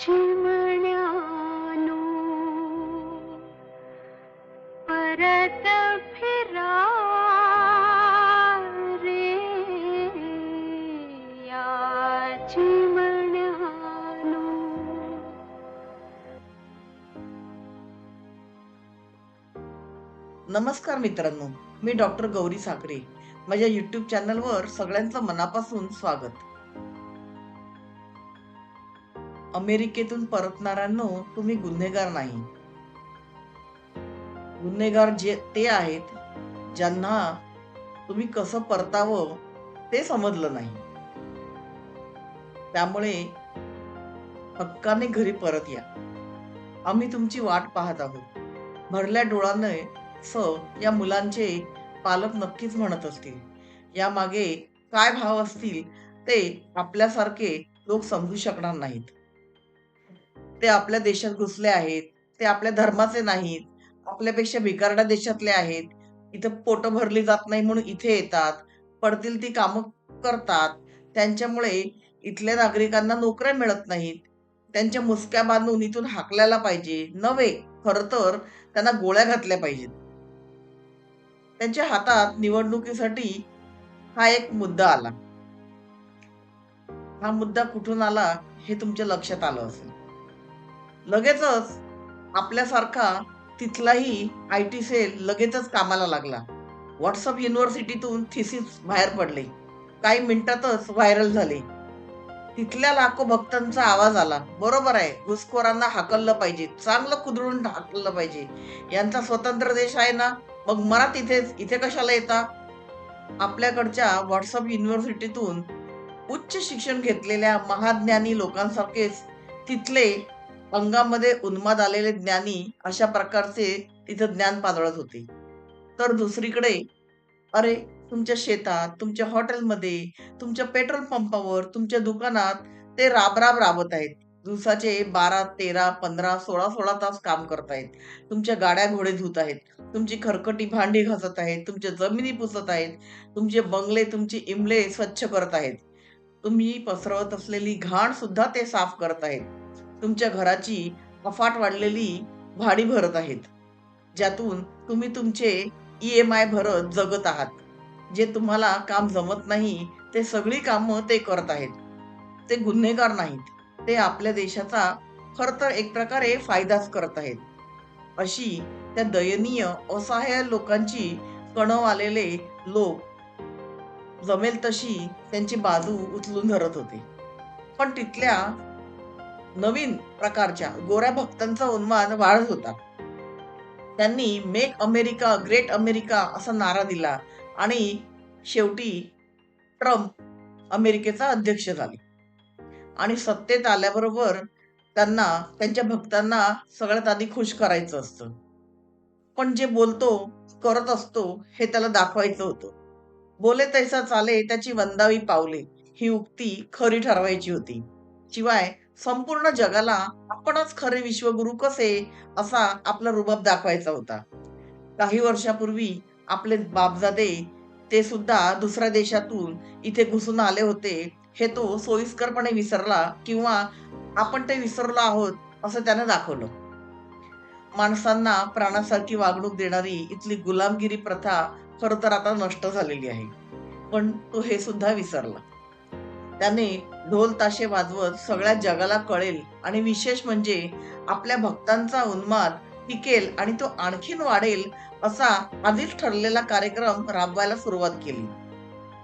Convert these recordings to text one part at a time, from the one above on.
चिमण्यानो परत फिरा रे या चिमण्यानो नमस्कार मित्रांनो मी डॉक्टर गौरी साखरे. माझ्या युट्यूब चॅनलवर सगळ्यांचं मनापासून स्वागत. अमेरिकेतून परतणाऱ्यांनो तुम्ही गुन्हेगार नाही. गुन्हेगार जे ते आहेत ज्यांना तुम्ही कसं परतावं ते समजलं नाही. त्यामुळे हक्काने घरी परत या. आम्ही तुमची वाट पाहत आहोत. भरल्या डोळ्याने स या मुलांचे पालक नक्कीच म्हणत असतील. यामागे काय भाव असतील ते आपल्यासारखे लोक समजू शकणार नाहीत. ते आपल्या देशात घुसले आहेत ते आपल्या धर्माचे नाहीत आपल्यापेक्षा भिकारड्या देशातले आहेत इथं पोटं भरली जात नाही म्हणून इथे येतात पडतील ती कामं करतात त्यांच्यामुळे इथल्या नागरिकांना नोकऱ्या मिळत नाहीत त्यांच्या मुसक्या बांधून इथून हाकल्याला पाहिजे नव्हे खरं तर त्यांना गोळ्या घातल्या पाहिजेत. त्यांच्या हातात निवडणुकीसाठी हा एक मुद्दा आला. हा मुद्दा कुठून आला हे तुमच्या लक्षात आलं असेल. लगेचच आपल्यासारखा तिथलाही आय टी सेल लगेचच कामाला लागला. व्हॉट्सअप युनिव्हर्सिटीतून थिसिस बाहेर पडले. काही मिनिटातच व्हायरल झाले. तिथल्या लाखो भक्तांचा आवाज आला. बरोबर आहे घुसखोरांना हाकललं पाहिजे चांगलं कुदळून हाकललं पाहिजे. यांचा स्वतंत्र देश आहे ना? मग मरा तिथेच इथे कशाला येता? आपल्याकडच्या व्हॉट्सअप युनिव्हर्सिटीतून उच्च शिक्षण घेतलेल्या महाज्ञानी लोकांसारखेच तिथले अंगामध्ये उन्माद आलेले ज्ञानी अशा प्रकारचे तिथं ज्ञान पाजळत होते. तर दुसरीकडे अरे तुमच्या शेतात तुमच्या हॉटेलमध्ये तुमच्या पेट्रोल पंपावर तुमच्या दुकानात ते राबराब राबत आहेत. दिवसाचे बारा तेरा पंधरा सोळा सोळा तास काम करतायत तुमच्या गाड्या घोडे धुत आहेत. तुमची खरकटी भांडी घासत आहेत. तुमच्या जमिनी पुसत आहेत. तुमचे बंगले तुमचे इमले स्वच्छ करत आहेत. तुम्ही पसरवत असलेली घाण सुद्धा ते साफ करत आहेत. तुमच्या घराची अफाट वाढलेली भाडी भरत आहेत. ज्यातून तुम्ही तुमचे ई एम आय भरत जगत आहात. जे तुम्हाला काम जमत नाही ते सगळी कामं ते करत आहेत. ते गुन्हेगार नाहीत. ते आपल्या देशाचा खर तर एक प्रकारे फायदाच करत आहेत. अशी त्या दयनीय असहाय्य लोकांची कणव आलेले लोक जमेल तशी त्यांची बाजू उचलून धरत होते. पण तिथल्या नवीन प्रकारच्या गोऱ्या भक्तांचा उन्माद वाढत होता. त्यांनी मेक अमेरिका ग्रेट अमेरिका असा नारा दिला आणि शेवटी ट्रम्प अमेरिकेचा अध्यक्ष झाले. आणि सत्तेत आल्याबरोबर त्यांना त्यांच्या भक्तांना सगळ्यात आधी खुश करायचं असतं. पण जे बोलतो करत असतो हे त्याला दाखवायचं होतं. बोले तैसा चाले त्याची वंदावी पावले ही उक्ती खरी ठरवायची होती. शिवाय संपूर्ण जगाला आपणच खरे विश्वगुरु कसे असा आपला रुबाब दाखवायचा होता. काही वर्षापूर्वी आपले बापजादे ते सुद्धा दुसऱ्या देशातून इथे घुसून आले होते. हे तो सोयीस्करपणे विसरला किंवा आपण ते विसरलो आहोत असं त्याने दाखवलं. माणसांना प्राणासारखी वागणूक देणारी इथली गुलामगिरी प्रथा खर तर आता नष्ट झालेली आहे. पण तो हे सुद्धा विसरला. त्याने ढोल ताशे वाजवत सगळ्या जगाला कळेल आणि विशेष म्हणजे आपल्या भक्तांचा उन्माद टिकेल आणि तो आणखीन वाढेल असा आधीच ठरलेला कार्यक्रम राबवायला सुरुवात केली.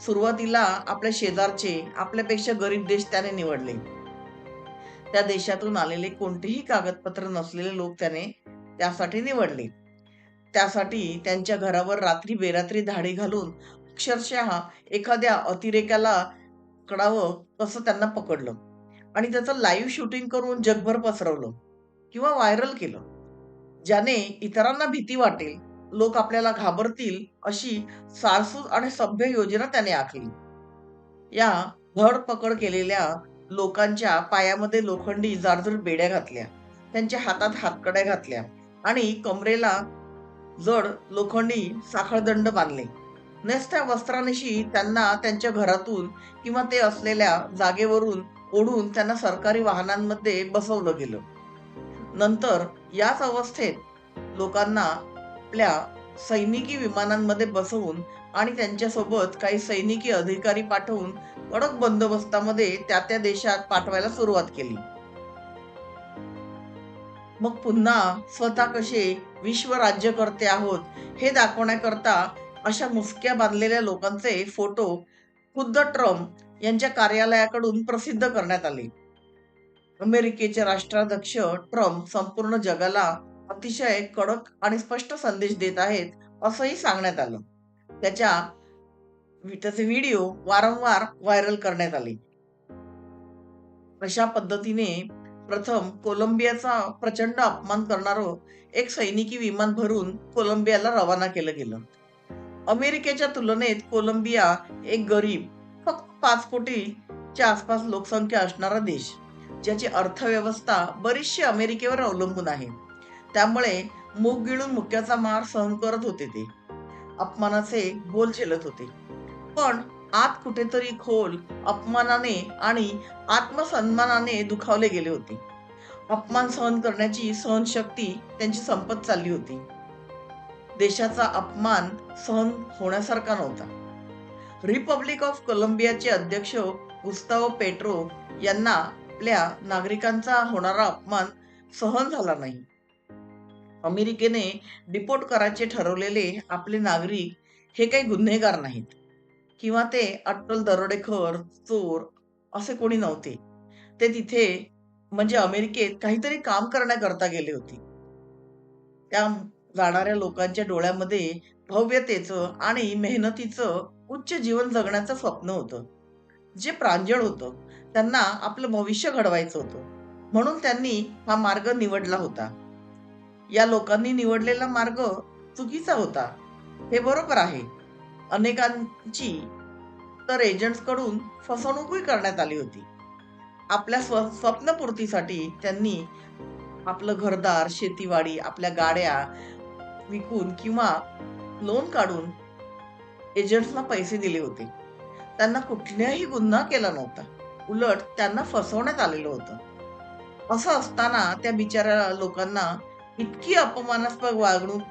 सुरुवातीला आपल्या शेजारचे आपल्यापेक्षा गरीब देश त्याने निवडले. त्या देशातून आलेले कोणतेही कागदपत्र नसलेले लोक त्याने त्यासाठी निवडले. त्यासाठी त्यांच्या घरावर रात्री बेरात्री धाडी घालून अक्षरशः एखाद्या अतिरेकाला पकडावं तसं त्यांना पकडलं. आणि त्याचं लाईव्ह शूटिंग करून जगभर पसरवलं किंवा व्हायरल केलं. ज्याने इतरांना भीती वाटेल लोक आपल्याला घाबरतील अशी सारसूज आणि सभ्य योजना त्याने आखली. या धडपकड केलेल्या लोकांच्या पायामध्ये लोखंडी जाडजड बेड्या घातल्या त्यांच्या हातात हातकड्या घातल्या आणि कमरेला जड लोखंडी साखळदंड बांधले. नेसत्या वस्त्रांशी त्यांना त्यांच्या घरातून किंवा ते असलेल्या जागेवरून ओढून त्यांना सरकारी वाहनांमध्ये बसवलं गेलं. नंतर याच अवस्थेत लोकांना आपल्या सैनिकी विमानांमध्ये बसवून आणि त्यांच्यासोबत काही सैनिकी अधिकारी पाठवून कडक बंदोबस्तामध्ये त्या त्या देशात पाठवायला सुरुवात केली. मग पुन्हा स्वतः कसे विश्व राज्यकर्ते आहोत हे दाखवण्याकरता अशा मुसक्या बांधलेल्या लोकांचे फोटो खुद्द ट्रम्प यांच्या कार्यालयाकडून प्रसिद्ध करण्यात आले. अमेरिकेचे राष्ट्राध्यक्ष ट्रम्प संपूर्ण जगाला अतिशय कडक आणि स्पष्ट संदेश देत आहेत असंही सांगण्यात आलं. त्याच्या त्याचे व्हिडिओ वारंवार व्हायरल करण्यात आले. अशा पद्धतीने प्रथम कोलंबियाचा प्रचंड अपमान करणारं एक सैनिकी विमान भरून कोलंबियाला रवाना केलं गेलं. अमेरिकेच्या तुलनेत कोलंबिया एक गरीब फक्त पाच कोटीच्या आसपास लोकसंख्या असणारा देश ज्याची अर्थव्यवस्था बरीचशी अमेरिकेवर अवलंबून आहे. त्यामुळे मूग गिळून मुक्याचा मार सहन करत होते ते. अपमानाचे बोल झेलत होते. पण आत कुठेतरी खोल अपमानाने आणि आत्मसन्मानाने दुखावले गेले होते. अपमान सहन करण्याची सहनशक्ती त्यांची संपत चालली होती. देशाचा अपमान सहन होण्यासारखा नव्हता. रिपब्लिक ऑफ कोलंबियाचे अध्यक्ष गुस्तावो पेट्रो यांना आपल्या नागरिकांचा होणारा अपमान सहन झाला नाही. अमेरिकेने डिपोर्ट करायचे ठरवलेले आपले नागरिक हे काही गुन्हेगार नाहीत. किंवा ते अट्टल दरोडेखोर चोर असे कोणी नव्हते. ते तिथे म्हणजे अमेरिकेत काहीतरी काम करण्याकरता गेले होते. त्या जाणाऱ्या लोकांच्या डोळ्यामध्ये भव्यतेचं आणि मेहनतीचं उच्च जीवन जगण्याचं स्वप्न होतं. जे प्रांजळ होतं त्यांना आपलं भविष्य घडवायचं होतं. म्हणून त्यांनी हा मार्ग निवडला होता. या लोकांनी निवडलेला मार्ग चुकीचा होता. हे बरोबर आहे. अनेकांची तर एजंट्सकडून फसवणूकही करण्यात आली होती. आपल्या स्व स्वप्नपूर्तीसाठी त्यांनी आपलं घरदार शेतीवाडी आपल्या गाड्या विकून किंवा लोन काढून एजंट्सना पैसे दिले होते. त्यांना कुठल्याही गुन्हा केला नव्हता. उलट त्यांना फसवण्यात आलेलं होतं. असं असताना त्या बिचाऱ्या लोकांना इतकी अपमानास्पद वागणूक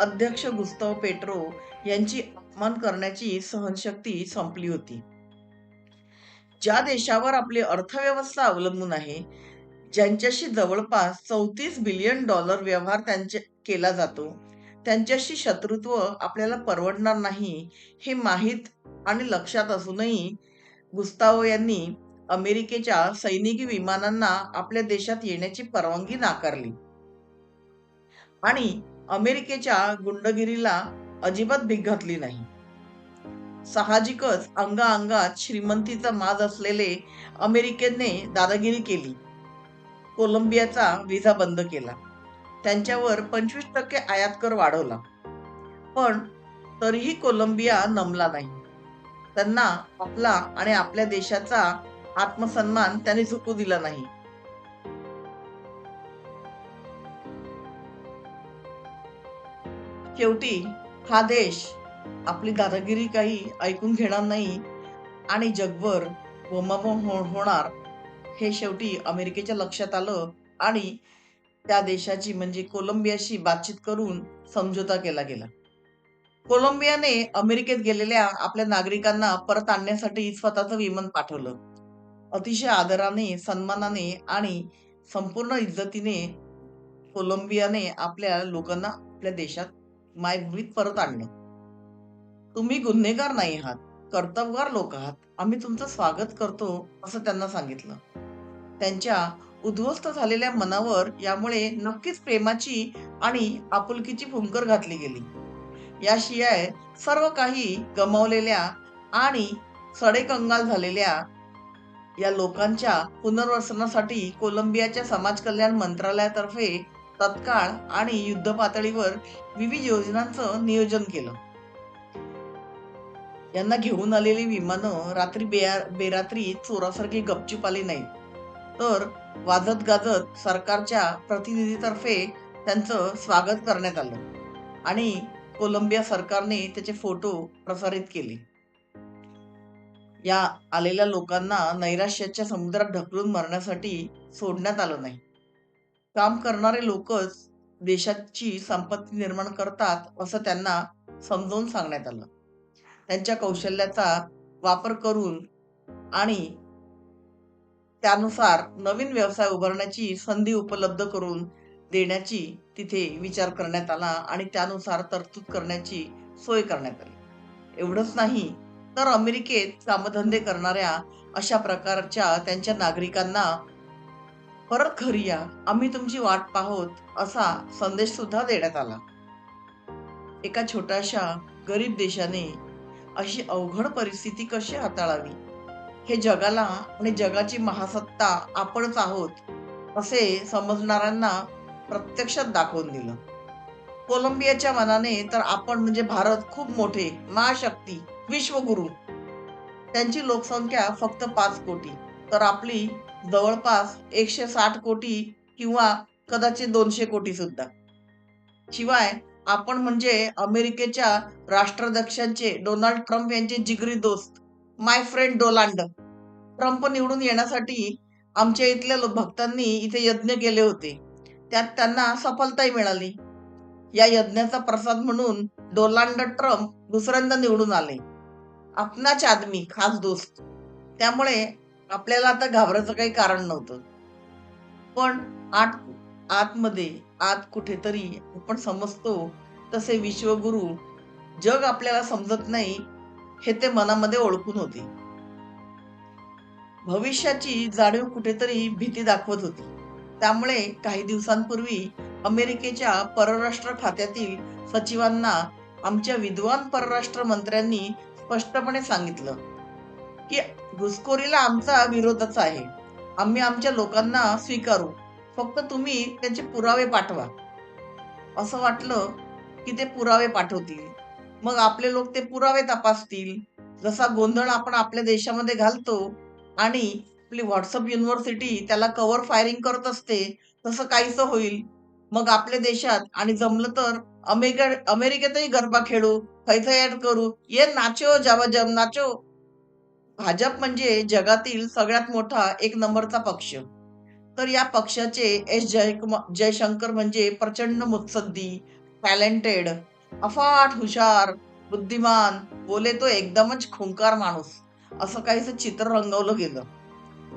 अध्यक्ष गुस्तव पेट्रो यांची अपमान करण्याची सहनशक्ती संपली होती. ज्या देशावर आपली अर्थव्यवस्था अवलंबून आहे ज्यांच्याशी जवळपास चौतीस बिलियन डॉलर व्यवहार त्यांचे केला जातो. त्यांच्याशी शत्रुत्व आपल्याला परवडणार नाही हे माहीत आणि लक्षात असूनही गुस्तावो यांनी अमेरिकेच्या सैनिकी विमानांना आपल्या देशात येण्याची परवानगी नाकारली. आणि अमेरिकेच्या गुंडगिरीला अजिबात भीक घातली नाही. साहजिकच अंगाअंगात श्रीमंतीचा माज असलेले अमेरिकेने दादागिरी केली. कोलंबियाचा विजा बंद केला. त्यांच्यावर पंचवीस टक्के आयात कर वाढवला. पण तरीही कोलंबिया नमला नाही. त्यांना आपला आणि आपल्या देशाचा आत्मसन्मान त्यांनी झुकू दिला नाही. शेवटी हा देश आपली दादागिरी काही ऐकून घेणार नाही आणि जगभर बोमाबोम होणार. हे शेवटी अमेरिकेच्या लक्षात आलं आणि त्या देशाची म्हणजे कोलंबियाशी बातचीत करून समझोता केला गेला. कोलंबियाने अमेरिकेत गेलेल्या आपल्या नागरिकांना परत आणण्यासाठी स्वतःचं विमान पाठवलं. अतिशय आदराने सन्मानाने आणि संपूर्ण इज्जतीने कोलंबियाने आपल्या लोकांना आपल्या देशात मायभूमीत परत आणलं. तुम्ही गुन्हेगार नाही आहात कर्तबगार लोक आहात. आम्ही तुमचं स्वागत करतो असं त्यांना सांगितलं. त्यांच्या उद्ध्वस्त झालेल्या मनावर यामुळे नक्कीच प्रेमाची आणि आपुलकीची फुंकर घातली गेली. याशिवाय सर्व काही गमावलेल्या आणि सडेकंगाल झालेल्या या लोकांच्या पुनर्वसनासाठी कोलंबियाच्या समाज कल्याण मंत्रालयातर्फे तत्काळ आणि युद्ध पातळीवर विविध योजनांचं नियोजन केलं. यांना घेऊन आलेली विमानं रात्री बेरात्री चोरासारखी गपचूप आली नाहीत. तर वाजत गाजत सरकारच्या प्रतिनिधीतर्फे त्यांचं स्वागत करण्यात आलं आणि कोलंबिया सरकारने त्याचे फोटो प्रसारित केले. या आलेल्या लोकांना नैराश्याच्या समुद्रात ढकलून मरण्यासाठी सोडण्यात आलं नाही. काम करणारे लोकच देशाची संपत्ती निर्माण करतात असं त्यांना समजावून सांगण्यात आलं. त्यांच्या कौशल्याचा वापर करून आणि त्यानुसार नवीन व्यवसाय उभारण्याची संधी उपलब्ध करून देण्याची तिथे विचार करण्यात आला आणि त्यानुसार तरतूद करण्याची सोय करण्यात आली. एवढंच नाही तर अमेरिकेत कामधंदे करणाऱ्या अशा प्रकारच्या त्यांच्या नागरिकांना परत घरी या आम्ही तुमची वाट पाहोत असा संदेश सुद्धा देण्यात आला. एका छोट्याशा गरीब देशाने अशी अवघड परिस्थिती कशी हाताळावी? हे जगाला आणि जगाची महासत्ता आपणच आहोत असे समजणाऱ्यांना प्रत्यक्षात दाखवून दिलं. कोलंबियाच्या मनाने तर आपण म्हणजे भारत खूप मोठे महाशक्ती विश्वगुरु. त्यांची लोकसंख्या फक्त पाच कोटी तर आपली जवळपास एकशे साठ कोटी किंवा कदाचित दोनशे कोटी सुद्धा. शिवाय आपण म्हणजे अमेरिकेच्या राष्ट्राध्यक्षांचे डोनाल्ड ट्रम्प यांचे जिगरी दोस्त माय फ्रेंड डोलांड. ट्रम्प निवडून येण्यासाठी आमच्या इथल्या भक्तांनी इथे यज्ञ केले होते. त्यात त्यांना सफलताही मिळाली. या यज्ञाचा प्रसाद म्हणून डोलांड ट्रम्प दुसऱ्यांदा निवडून आले. आपणाच आदमी खास दोस्त. त्यामुळे आपल्याला आता घाबरायचं काही कारण नव्हतं. पण आत आतमध्ये आत कुठेतरी आपण समजतो तसे विश्वगुरु जग आपल्याला समजत नाही हे ते मनामध्ये ओळखून होते. भविष्याची जाणीव कुठेतरी भीती दाखवत होती. त्यामुळे काही दिवसांपूर्वी अमेरिकेच्या परराष्ट्र खात्यातील सचिवांना आमच्या विद्वान परराष्ट्र मंत्र्यांनी स्पष्टपणे सांगितलं की घुसखोरीला आमचा विरोधच आहे. आम्ही आमच्या लोकांना स्वीकारू. फक्त तुम्ही त्यांचे पुरावे पाठवा. असं वाटलं की ते पुरावे पाठवतील. मग आपले लोक ते पुरावे तपासतील. जसा गोंधळ आपण आपल्या देशामध्ये घालतो आणि आपली व्हॉट्सअप युनिव्हर्सिटी त्याला कव्हर फायरिंग करत असते तसं काहीच होईल. मग आपल्या देशात आणि जमलं तर अमेरिका अमेरिकेतही गरबा खेळू थैथय ऍड करू. ये नाचो जावा जम नाचो. भाजप म्हणजे जगातील सगळ्यात मोठा एक नंबरचा पक्ष. तर या पक्षाचे एस जयकुमार जयशंकर म्हणजे प्रचंड मुत्सद्दी टॅलेंटेड. अफाट हुशार बुद्धिमान बोले तो एकदमच खुंकार माणूस असं काहीच चित्र रंगवलं गेलं.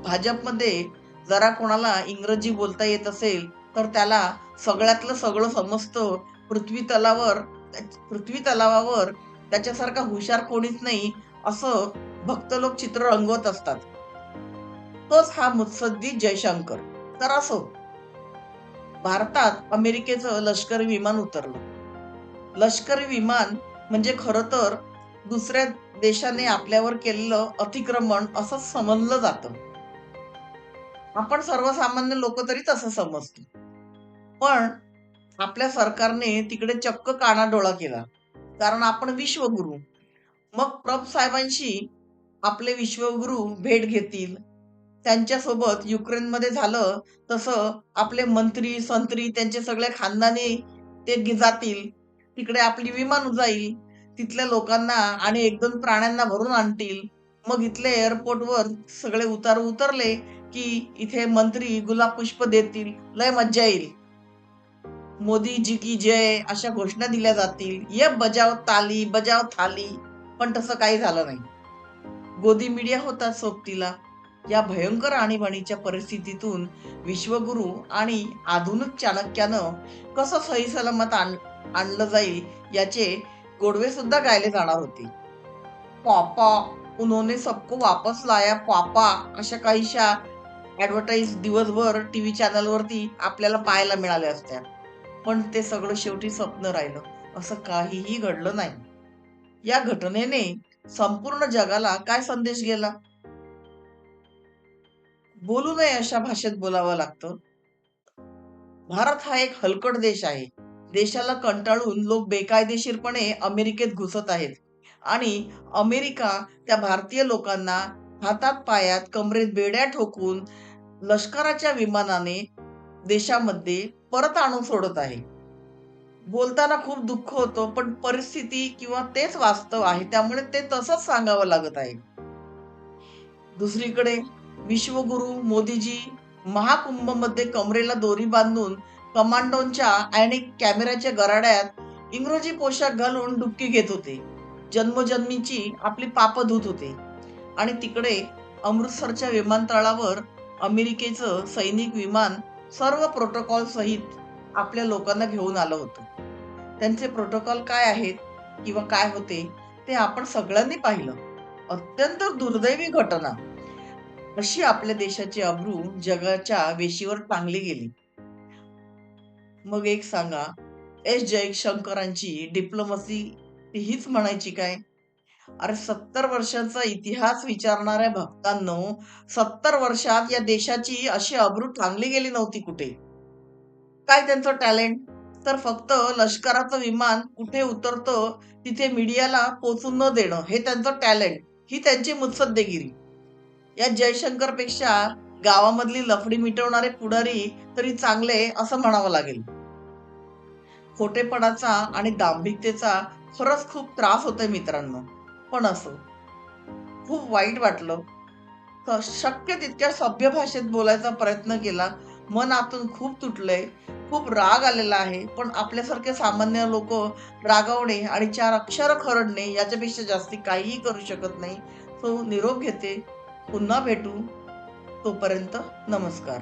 भाजपमध्ये जरा कोणाला इंग्रजी बोलता येत असेल तर त्याला सगळ्यातलं सगळं समजतं पृथ्वी तलावर पृथ्वी तलावावर त्याच्यासारखा हुशार कोणीच नाही असं भक्त लोक चित्र रंगवत असतात. तोच हा मुत्सद्दी जयशंकर. तर असो. भारतात अमेरिकेचं लष्करी विमान उतरलं. लष्करी विमान म्हणजे खरं तर दुसऱ्या देशाने आपल्यावर केलेलं अतिक्रमण असं समजलं जातं. आपण सर्वसामान्य लोक तरी तसं समजतो. पण आपल्या सरकारने तिकडे चक्क कानाडोळा केला. कारण आपण विश्वगुरु. मग प्रभ साहेबांशी आपले विश्वगुरु भेट घेतील. त्यांच्यासोबत युक्रेनमध्ये झालं तसं आपले मंत्री संत्री त्यांचे सगळे खानदानी ते जातील. तिकडे आपली विमान जाईल तिथल्या लोकांना आणि एक दोन प्राण्यांना भरून आणतील. मग इथले एअरपोर्टवर सगळे उतार उतरले की इथे मंत्री गुलाब पुष्प देतील. लय मज्जा येईल. मोदी जी की जय अशा घोषणा दिल्या जातील. ये बजाव ताली बजाव थाली. पण तसं काही झालं नाही. गोदी मीडिया होता सोबतीला. या भयंकर आणीबाणीच्या परिस्थितीतून विश्वगुरु आणि आधुनिक चाणक्यानं कसं सही सलामत आण आणलं जाईल याचे गोडवे सुद्धा गायले जाणार होते. पापा उन्होंने सबको वापस लाया. पापा अशा काहीशा ॲडव्हर्टाईज दिवसभर टीव्ही चॅनलवरती आपल्याला पाहायला मिळाल्या असत्या. पण ते सगळं शेवटी स्वप्न राहिलं. असं काहीही घडलं नाही. या घटनेने संपूर्ण जगाला काय संदेश गेला? बोलू नये अशा भाषेत बोलावं लागतं. भारत हा एक हलकट देश आहे. देशाला कंटाळून लोक बेकायदेशीरपणे अमेरिकेत घुसत आहेत. आणि अमेरिका त्या भारतीय लोकांना हातात पायात कमरेत बेड्या ठोकून लष्कराच्या विमानाने देशामध्ये परत आणून सोडत आहे. बोलताना खूप दुःख होतं पण परिस्थिती किंवा तेच वास्तव आहे त्यामुळे ते तसंच सांगावं लागत आहे. दुसरीकडे विश्वगुरु मोदीजी महाकुंभमध्ये कमरेला दोरी बांधून कमांडोंच्या आणि कॅमेऱ्याच्या गराड्यात इंग्रजी पोशाख घालून डुबकी घेत होते. जन्मजन्मीची आपली पाप धुत होते. आणि तिकडे अमृतसरच्या विमानतळावर अमेरिकेचं सैनिक विमान सर्व प्रोटोकॉल सहित आपल्या लोकांना घेऊन आलं होतं. त्यांचे प्रोटोकॉल काय आहेत किंवा काय होते ते आपण सगळ्यांनी पाहिलं. अत्यंत दुर्दैवी घटना. अशी आपल्या देशाची अब्रू जगाच्या वेशीवर टांगली गेली. मग एक सांगा एस. जयशंकरांची डिप्लोमसी हीच म्हणायची काय? अरे सत्तर वर्षाचा इतिहास विचारणाऱ्या भक्तांनो सत्तर वर्षात या देशाची अशी अब्रू टांगली गेली नव्हती कुठे? काय त्यांचं टॅलेंट तर फक्त लष्कराचं विमान कुठे उतरतं तिथे मीडियाला पोचून न देणं हे त्यांचं टॅलेंट ही त्यांची मुत्सद्देगिरी. या जयशंकरपेक्षा गावामधली लफडी मिटवणारे पुढारी तरी चांगले असं म्हणावं लागेल. खोटेपणाचा आणि दांभिकतेचा खरंच खूप त्रास होतोय मित्रांनो. पण असो. खूप वाईट वाटलं. तर शक्य तितक्या सभ्य भाषेत बोलायचा प्रयत्न केला. मन आतून खूप तुटलंय. खूप राग आलेला आहे. पण आपल्यासारखे सामान्य लोक रागावणे आणि चार अक्षर खरडणे याच्यापेक्षा जास्ती काहीही करू शकत नाही. तो निरोप घेते. पुन्हा भेटू. तोपर्यंत नमस्कार.